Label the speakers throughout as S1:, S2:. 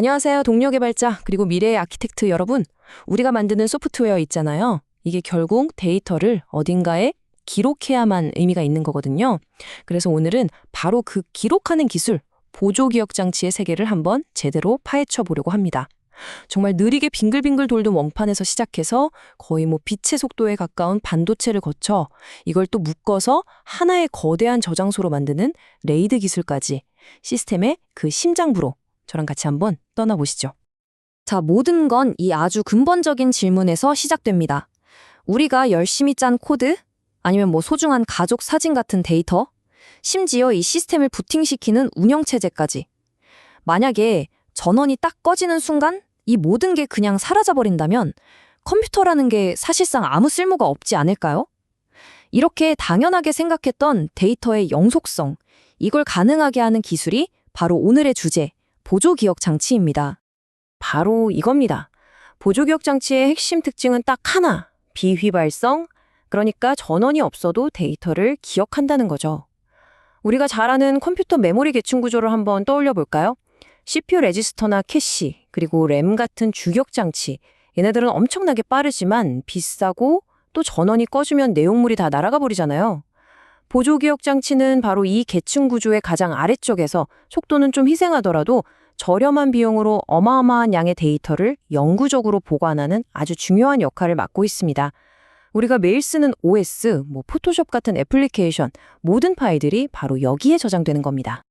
S1: 안녕하세요. 동료 개발자 그리고 미래의 아키텍트 여러분. 우리가 만드는 소프트웨어 있잖아요. 이게 결국 데이터를 어딘가에 기록해야만 의미가 있는 거거든요. 그래서 오늘은 바로 그 기록하는 기술, 보조 기억 장치의 세계를 한번 제대로 파헤쳐 보려고 합니다. 정말 느리게 빙글빙글 돌던 원판에서 시작해서 거의 뭐 빛의 속도에 가까운 반도체를 거쳐 이걸 또 묶어서 하나의 거대한 저장소로 만드는 레이드 기술까지 시스템의 그 심장부로 저랑 같이 한번 떠나보시죠.
S2: 자, 모든 건 이 아주 근본적인 질문에서 시작됩니다. 우리가 열심히 짠 코드? 아니면 뭐 소중한 가족 사진 같은 데이터? 심지어 이 시스템을 부팅시키는 운영체제까지. 만약에 전원이 딱 꺼지는 순간 이 모든 게 그냥 사라져버린다면 컴퓨터라는 게 사실상 아무 쓸모가 없지 않을까요? 이렇게 당연하게 생각했던 데이터의 영속성, 이걸 가능하게 하는 기술이 바로 오늘의 주제, 보조기억 장치입니다.
S1: 바로 이겁니다. 보조기억 장치의 핵심 특징은 딱 하나, 비휘발성, 그러니까 전원이 없어도 데이터를 기억한다는 거죠. 우리가 잘 아는 컴퓨터 메모리 계층 구조를 한번 떠올려 볼까요? CPU 레지스터나 캐시, 그리고 램 같은 주격 장치. 얘네들은 엄청나게 빠르지만 비싸고 또 전원이 꺼지면 내용물이 다 날아가 버리잖아요. 보조기억 장치는 바로 이 계층 구조의 가장 아래쪽에서 속도는 좀 희생하더라도 저렴한 비용으로 어마어마한 양의 데이터를 영구적으로 보관하는 아주 중요한 역할을 맡고 있습니다. 우리가 매일 쓰는 OS, 뭐 포토샵 같은 애플리케이션, 모든 파일들이 바로 여기에 저장되는 겁니다.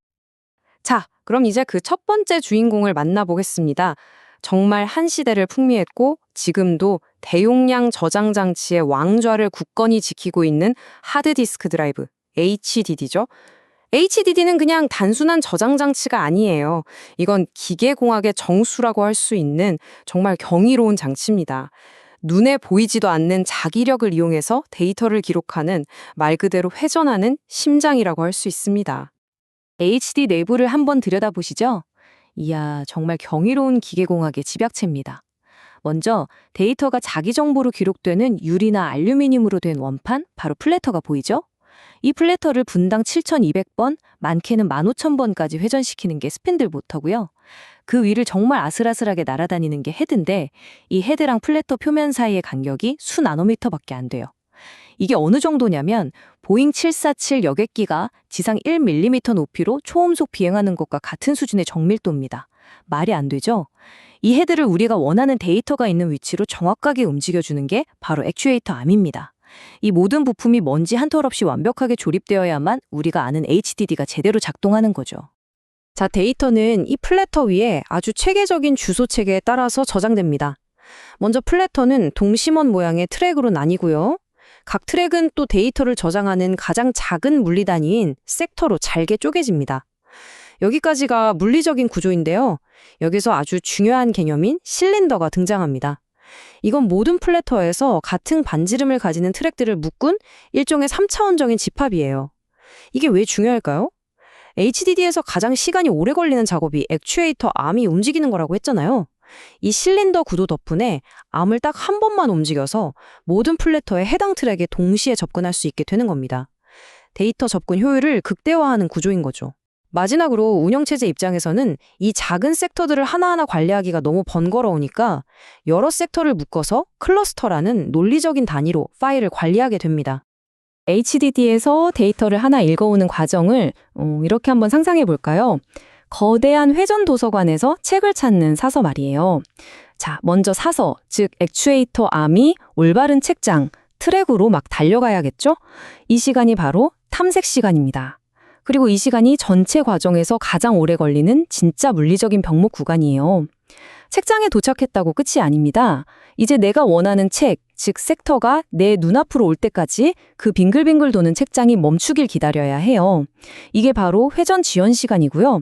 S2: 자, 그럼 이제 그 첫 번째 주인공을 만나보겠습니다. 정말 한 시대를 풍미했고 지금도 대용량 저장 장치의 왕좌를 굳건히 지키고 있는 하드디스크 드라이브, HDD죠. HDD는 그냥 단순한 저장 장치가 아니에요. 이건 기계공학의 정수라고 할 수 있는 정말 경이로운 장치입니다. 눈에 보이지도 않는 자기력을 이용해서 데이터를 기록하는 말 그대로 회전하는 심장이라고 할 수 있습니다.
S1: HD 내부를 한번 들여다보시죠. 이야, 정말 경이로운 기계공학의 집약체입니다. 먼저 데이터가 자기 정보로 기록되는 유리나 알루미늄으로 된 원판, 바로 플래터가 보이죠? 이 플래터를 분당 7,200번, 많게는 15,000번까지 회전시키는 게 스팬들 모터고요. 그 위를 정말 아슬아슬하게 날아다니는 게 헤드인데 이 헤드랑 플래터 표면 사이의 간격이 수 나노미터밖에 안 돼요. 이게 어느 정도냐면 보잉 747 여객기가 지상 1mm 높이로 초음속 비행하는 것과 같은 수준의 정밀도입니다. 말이 안 되죠? 이 헤드를 우리가 원하는 데이터가 있는 위치로 정확하게 움직여주는 게 바로 액추에이터 암입니다. 이 모든 부품이 먼지 한 털 없이 완벽하게 조립되어야만 우리가 아는 HDD가 제대로 작동하는 거죠. 자, 데이터는 이 플래터 위에 아주 체계적인 주소 체계에 따라서 저장됩니다. 먼저 플래터는 동심원 모양의 트랙으로 나뉘고요. 각 트랙은 또 데이터를 저장하는 가장 작은 물리 단위인 섹터로 잘게 쪼개집니다. 여기까지가 물리적인 구조인데요. 여기서 아주 중요한 개념인 실린더가 등장합니다. 이건 모든 플래터에서 같은 반지름을 가지는 트랙들을 묶은 일종의 3차원적인 집합이에요. 이게 왜 중요할까요? HDD에서 가장 시간이 오래 걸리는 작업이 액추에이터 암이 움직이는 거라고 했잖아요. 이 실린더 구도 덕분에 암을 딱 한 번만 움직여서 모든 플래터에 해당 트랙에 동시에 접근할 수 있게 되는 겁니다. 데이터 접근 효율을 극대화하는 구조인 거죠. 마지막으로 운영체제 입장에서는 이 작은 섹터들을 하나하나 관리하기가 너무 번거로우니까 여러 섹터를 묶어서 클러스터라는 논리적인 단위로 파일을 관리하게 됩니다. HDD에서 데이터를 하나 읽어오는 과정을 어, 이렇게 한번 상상해 볼까요? 거대한 회전 도서관에서 책을 찾는 사서 말이에요. 자, 먼저 사서, 즉 액추에이터 암이 올바른 책장, 트랙으로 막 달려가야겠죠? 이 시간이 바로 탐색 시간입니다. 그리고 이 시간이 전체 과정에서 가장 오래 걸리는 진짜 물리적인 병목 구간이에요. 책장에 도착했다고 끝이 아닙니다. 이제 내가 원하는 책, 즉 섹터가 내 눈앞으로 올 때까지 그 빙글빙글 도는 책장이 멈추길 기다려야 해요. 이게 바로 회전 지연 시간이고요.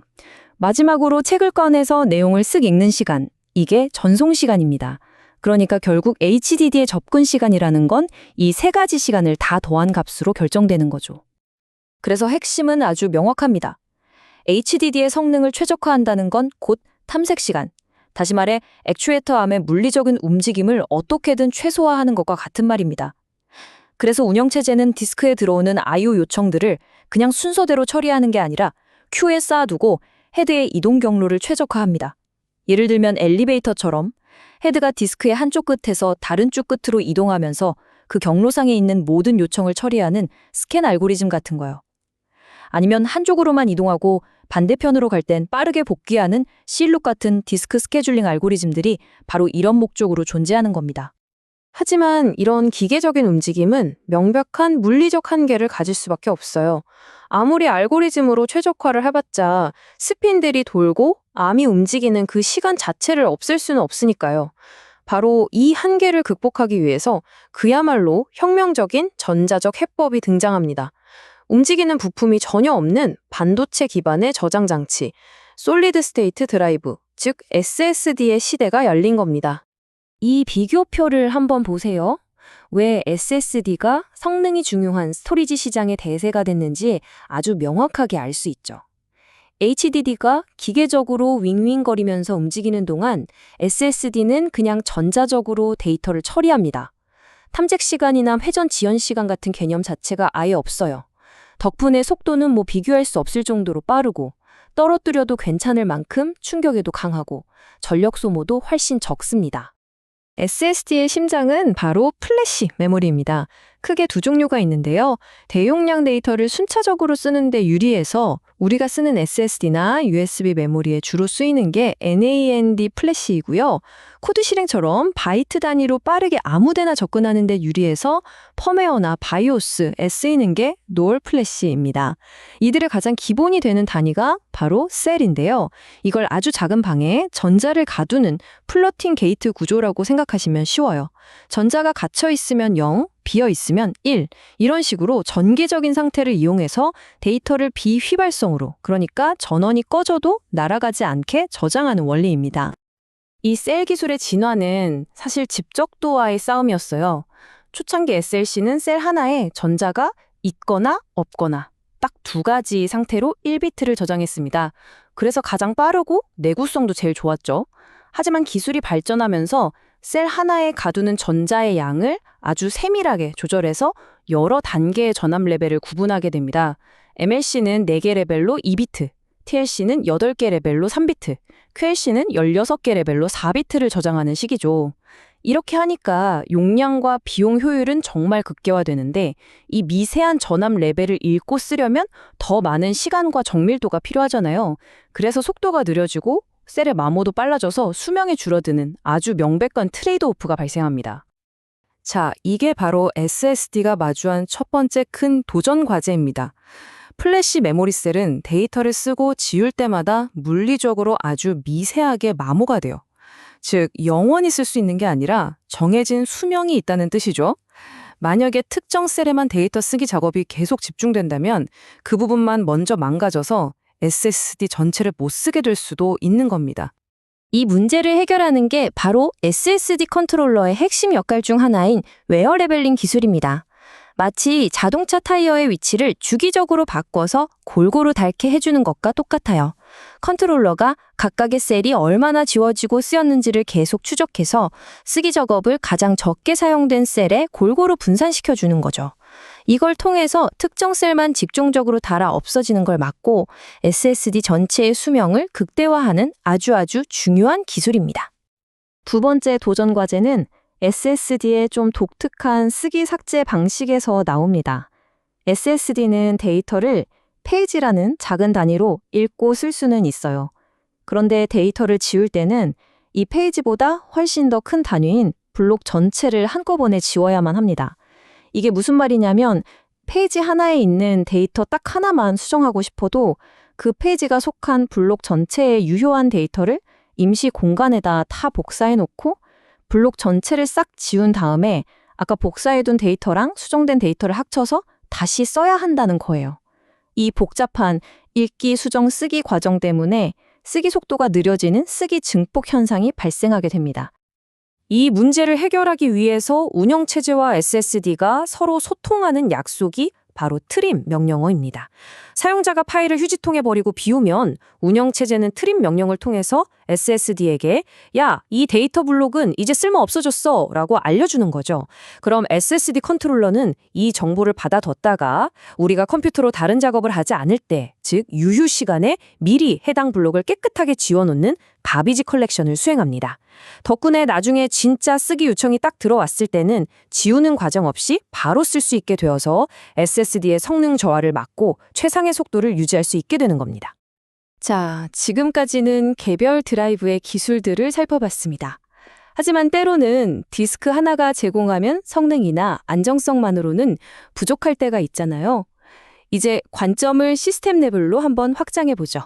S1: 마지막으로 책을 꺼내서 내용을 쓱 읽는 시간, 이게 전송 시간입니다. 그러니까 결국 HDD의 접근 시간이라는 건 이 세 가지 시간을 다 더한 값으로 결정되는 거죠. 그래서 핵심은 아주 명확합니다. HDD의 성능을 최적화한다는 건 곧 탐색 시간. 다시 말해 액추에이터 암의 물리적인 움직임을 어떻게든 최소화하는 것과 같은 말입니다. 그래서 운영체제는 디스크에 들어오는 I/O 요청들을 그냥 순서대로 처리하는 게 아니라 큐에 쌓아두고 헤드의 이동 경로를 최적화합니다. 예를 들면 엘리베이터처럼 헤드가 디스크의 한쪽 끝에서 다른 쪽 끝으로 이동하면서 그 경로상에 있는 모든 요청을 처리하는 스캔 알고리즘 같은 거요. 아니면 한쪽으로만 이동하고 반대편으로 갈 땐 빠르게 복귀하는 실룩 같은 디스크 스케줄링 알고리즘들이 바로 이런 목적으로 존재하는 겁니다.
S2: 하지만 이런 기계적인 움직임은 명백한 물리적 한계를 가질 수밖에 없어요. 아무리 알고리즘으로 최적화를 해봤자 스핀들이 돌고 암이 움직이는 그 시간 자체를 없앨 수는 없으니까요. 바로 이 한계를 극복하기 위해서 그야말로 혁명적인 전자적 해법이 등장합니다. 움직이는 부품이 전혀 없는 반도체 기반의 저장 장치, 솔리드 스테이트 드라이브, 즉 SSD의 시대가 열린 겁니다. 이 비교표를 한번 보세요. 왜 SSD가 성능이 중요한 스토리지 시장의 대세가 됐는지 아주 명확하게 알 수 있죠. HDD가 기계적으로 윙윙거리면서 움직이는 동안 SSD는 그냥 전자적으로 데이터를 처리합니다. 탐색 시간이나 회전 지연 시간 같은 개념 자체가 아예 없어요. 덕분에 속도는 뭐 비교할 수 없을 정도로 빠르고 떨어뜨려도 괜찮을 만큼 충격에도 강하고 전력 소모도 훨씬 적습니다. SSD의 심장은 바로 플래시 메모리입니다. 크게 두 종류가 있는데요. 대용량 데이터를 순차적으로 쓰는데 유리해서 우리가 쓰는 SSD나 USB 메모리에 주로 쓰이는 게 NAND 플래시이고요. 코드 실행처럼 바이트 단위로 빠르게 아무데나 접근하는 데 유리해서 펌웨어나 바이오스에 쓰이는 게 노얼 플래시입니다. 이들의 가장 기본이 되는 단위가 바로 셀인데요. 이걸 아주 작은 방에 전자를 가두는 플러팅 게이트 구조라고 생각하시면 쉬워요. 전자가 갇혀 있으면 0, 비어 있으면 1, 이런 식으로 전개적인 상태를 이용해서 데이터를 비휘발성으로, 그러니까 전원이 꺼져도 날아가지 않게 저장하는 원리입니다. 이 셀 기술의 진화는 사실 집적도와의 싸움이었어요. 초창기 SLC는 셀 하나에 전자가 있거나 없거나 딱 두 가지 상태로 1비트를 저장했습니다. 그래서 가장 빠르고 내구성도 제일 좋았죠. 하지만 기술이 발전하면서 셀 하나에 가두는 전자의 양을 아주 세밀하게 조절해서 여러 단계의 전압 레벨을 구분하게 됩니다. MLC는 4개 레벨로 2비트, TLC는 8개 레벨로 3비트, QLC는 16개 레벨로 4비트를 저장하는 시기죠. 이렇게 하니까 용량과 비용 효율은 정말 극대화되는데 이 미세한 전압 레벨을 읽고 쓰려면 더 많은 시간과 정밀도가 필요하잖아요. 그래서 속도가 느려지고 셀의 마모도 빨라져서 수명이 줄어드는 아주 명백한 트레이드 오프가 발생합니다. 자, 이게 바로 SSD가 마주한 첫 번째 큰 도전 과제입니다. 플래시 메모리 셀은 데이터를 쓰고 지울 때마다 물리적으로 아주 미세하게 마모가 돼요. 즉, 영원히 쓸 수 있는 게 아니라 정해진 수명이 있다는 뜻이죠. 만약에 특정 셀에만 데이터 쓰기 작업이 계속 집중된다면 그 부분만 먼저 망가져서 SSD 전체를 못 쓰게 될 수도 있는 겁니다. 이 문제를 해결하는 게 바로 SSD 컨트롤러의 핵심 역할 중 하나인 웨어 레벨링 기술입니다. 마치 자동차 타이어의 위치를 주기적으로 바꿔서 골고루 닳게 해주는 것과 똑같아요. 컨트롤러가 각각의 셀이 얼마나 지워지고 쓰였는지를 계속 추적해서 쓰기 작업을 가장 적게 사용된 셀에 골고루 분산시켜 주는 거죠. 이걸 통해서 특정 셀만 집중적으로 달아 없어지는 걸 막고 SSD 전체의 수명을 극대화하는 아주 아주 중요한 기술입니다. 두 번째 도전 과제는 SSD의 좀 독특한 쓰기 삭제 방식에서 나옵니다. SSD는 데이터를 페이지라는 작은 단위로 읽고 쓸 수는 있어요. 그런데 데이터를 지울 때는 이 페이지보다 훨씬 더 큰 단위인 블록 전체를 한꺼번에 지워야만 합니다. 이게 무슨 말이냐면 페이지 하나에 있는 데이터 딱 하나만 수정하고 싶어도 그 페이지가 속한 블록 전체의 유효한 데이터를 임시 공간에다 타 복사해 놓고 블록 전체를 싹 지운 다음에 아까 복사해둔 데이터랑 수정된 데이터를 합쳐서 다시 써야 한다는 거예요. 이 복잡한 읽기, 수정, 쓰기 과정 때문에 쓰기 속도가 느려지는 쓰기 증폭 현상이 발생하게 됩니다. 이 문제를 해결하기 위해서 운영체제와 SSD가 서로 소통하는 약속이 바로 트림 명령어입니다. 사용자가 파일을 휴지통에 버리고 비우면 운영체제는 트림 명령을 통해서
S1: SSD에게 야, 이 데이터 블록은 이제 쓸모 없어졌어 라고 알려주는 거죠. 그럼 SSD 컨트롤러는 이 정보를 받아뒀다가 우리가 컴퓨터로 다른 작업을 하지 않을 때, 즉 유휴 시간에 미리 해당 블록을 깨끗하게 지워놓는 가비지 컬렉션을 수행합니다. 덕분에 나중에 진짜 쓰기 요청이 딱 들어왔을 때는 지우는 과정 없이 바로 쓸 수 있게 되어서 SSD의 성능 저하를 막고 최상의 속도를 유지할 수 있게 되는 겁니다. 자, 지금까지는 개별 드라이브의 기술들을 살펴봤습니다. 하지만 때로는 디스크 하나가 제공하면 성능이나 안정성만으로는 부족할 때가 있잖아요. 이제 관점을 시스템 레벨로 한번 확장해 보죠.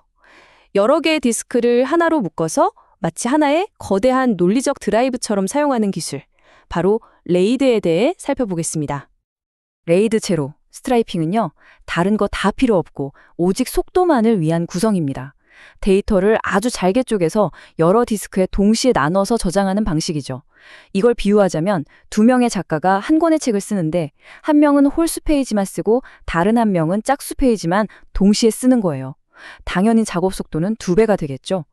S1: 여러 개의 디스크를 하나로 묶어서 마치 하나의 거대한 논리적 드라이브처럼 사용하는 기술, 바로 레이드에 대해 살펴보겠습니다. 레이드 제로, 스트라이핑은요, 다른 거 다 필요 없고 오직 속도만을 위한 구성입니다. 데이터를 아주 잘게 쪼개서 여러 디스크에 동시에 나눠서 저장하는 방식이죠. 이걸 비유하자면 두 명의 작가가 한 권의 책을 쓰는데 한 명은 홀수 페이지만 쓰고 다른 한 명은 짝수 페이지만 동시에 쓰는 거예요. 당연히 작업 속도는 두 배가 되겠죠.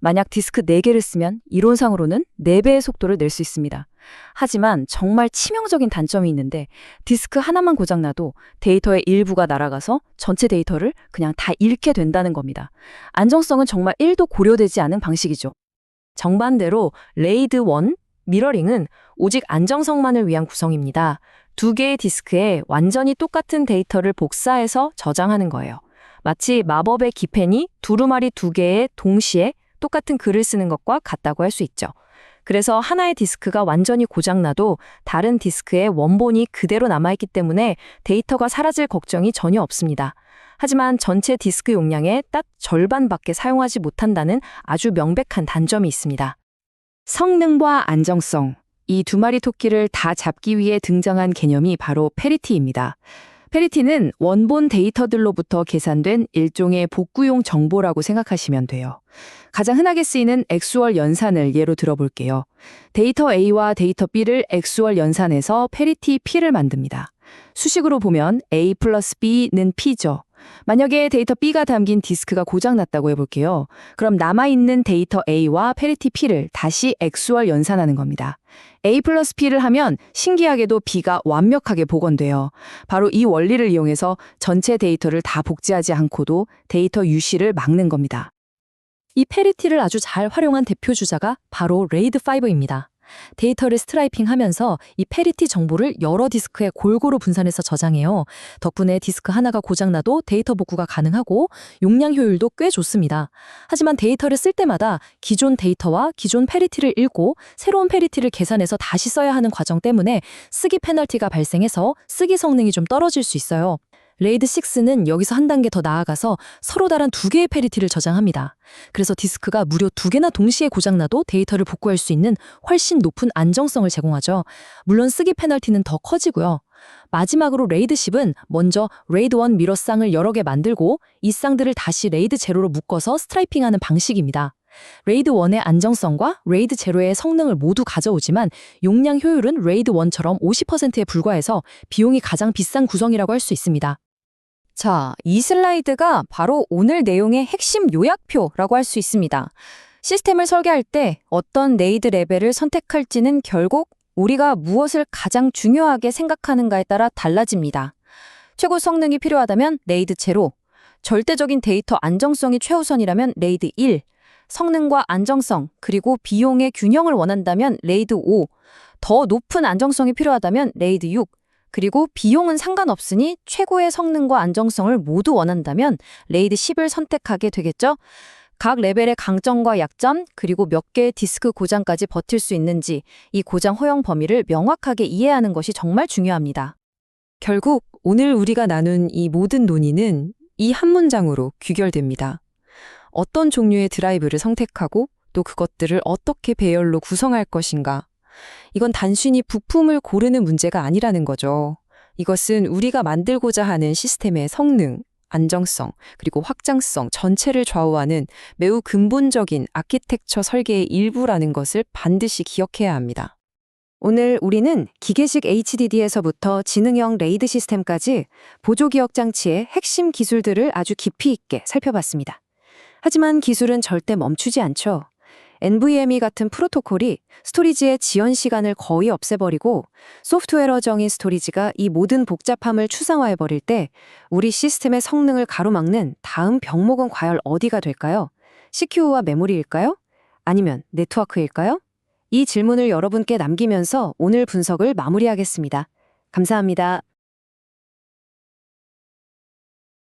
S1: 만약 디스크 4개를 쓰면 이론상으로는 4배의 속도를 낼 수 있습니다. 하지만 정말 치명적인 단점이 있는데 디스크 하나만 고장나도 데이터의 일부가 날아가서 전체 데이터를 그냥 다 잃게 된다는 겁니다. 안정성은 정말 1도 고려되지 않은 방식이죠. 정반대로 레이드 1, 미러링은 오직 안정성만을 위한 구성입니다. 두 개의 디스크에 완전히 똑같은 데이터를 복사해서 저장하는 거예요. 마치 마법의 기펜이 두루마리 두 개에 동시에 똑같은 글을 쓰는 것과 같다고 할 수 있죠. 그래서 하나의 디스크가 완전히 고장나도 다른 디스크의 원본이 그대로 남아있기 때문에 데이터가 사라질 걱정이 전혀 없습니다. 하지만 전체 디스크 용량의 딱 절반밖에 사용하지 못한다는 아주 명백한 단점이 있습니다. 성능과 안정성, 이 두 마리 토끼를 다 잡기 위해 등장한 개념이 바로 페리티입니다. 페리티는 원본 데이터들로부터 계산된 일종의 복구용 정보라고 생각하시면 돼요. 가장 흔하게 쓰이는 엑수얼 연산을 예로 들어볼게요. 데이터 A와 데이터 B를 엑수얼 연산해서 페리티 P를 만듭니다. 수식으로 보면 A 플러스 B는 P죠. 만약에 데이터 B가 담긴 디스크가 고장났다고 해볼게요. 그럼 남아있는 데이터 A와 페리티 P를 다시 엑수얼 연산하는 겁니다. A 플러스 P를 하면 신기하게도 B가 완벽하게 복원돼요. 바로 이 원리를 이용해서 전체 데이터를 다 복제하지 않고도 데이터 유실을 막는 겁니다. 이 페리티를 아주 잘 활용한 대표 주자가 바로 레이드5입니다. 데이터를 스트라이핑 하면서 이 페리티 정보를 여러 디스크에 골고루 분산해서 저장해요. 덕분에 디스크 하나가 고장나도 데이터 복구가 가능하고 용량 효율도 꽤 좋습니다. 하지만 데이터를 쓸 때마다 기존 데이터와 기존 페리티를 읽고 새로운 페리티를 계산해서 다시 써야 하는 과정 때문에 쓰기 페널티가 발생해서 쓰기 성능이 좀 떨어질 수 있어요. 레이드 6는 여기서 한 단계 더 나아가서 서로 다른 두 개의 페리티를 저장합니다. 그래서 디스크가 무려 두 개나 동시에 고장나도 데이터를 복구할 수 있는 훨씬 높은 안정성을 제공하죠. 물론 쓰기 페널티는 더 커지고요. 마지막으로 레이드 10은 먼저 레이드 1 미러 쌍을 여러 개 만들고 이 쌍들을 다시 레이드 제로로 묶어서 스트라이핑하는 방식입니다. 레이드 1의 안정성과 레이드 제로의 성능을 모두 가져오지만 용량 효율은 레이드 1처럼 50%에 불과해서 비용이 가장 비싼 구성이라고 할 수 있습니다. 자, 이 슬라이드가 바로 오늘 내용의 핵심 요약표라고 할 수 있습니다. 시스템을 설계할 때 어떤 레이드 레벨을 선택할지는 결국 우리가 무엇을 가장 중요하게 생각하는가에 따라 달라집니다. 최고 성능이 필요하다면 레이드 제로, 절대적인 데이터 안정성이 최우선이라면 레이드 1, 성능과 안정성, 그리고 비용의 균형을 원한다면 레이드 5, 더 높은 안정성이 필요하다면 레이드 6, 그리고 비용은 상관없으니 최고의 성능과 안정성을 모두 원한다면 레이드 10을 선택하게 되겠죠? 각 레벨의 강점과 약점, 그리고 몇 개의 디스크 고장까지 버틸 수 있는지 이 고장 허용 범위를 명확하게 이해하는 것이 정말 중요합니다. 결국 오늘 우리가 나눈 이 모든 논의는 이 한 문장으로 귀결됩니다. 어떤 종류의 드라이브를 선택하고 또 그것들을 어떻게 배열로 구성할 것인가. 이건 단순히 부품을 고르는 문제가 아니라는 거죠. 이것은 우리가 만들고자 하는 시스템의 성능, 안정성, 그리고 확장성 전체를 좌우하는 매우 근본적인 아키텍처 설계의 일부라는 것을 반드시 기억해야 합니다. 오늘 우리는 기계식 HDD에서부터 지능형 레이드 시스템까지 보조기억 장치의 핵심 기술들을 아주 깊이 있게 살펴봤습니다. 하지만 기술은 절대 멈추지 않죠.
S2: NVMe 같은 프로토콜이 스토리지의 지연 시간을 거의 없애버리고 소프트웨어적인 스토리지가 이 모든 복잡함을 추상화해버릴 때 우리 시스템의 성능을 가로막는 다음 병목은 과연 어디가 될까요? CPU와 메모리일까요? 아니면 네트워크일까요? 이 질문을 여러분께 남기면서 오늘 분석을 마무리하겠습니다. 감사합니다.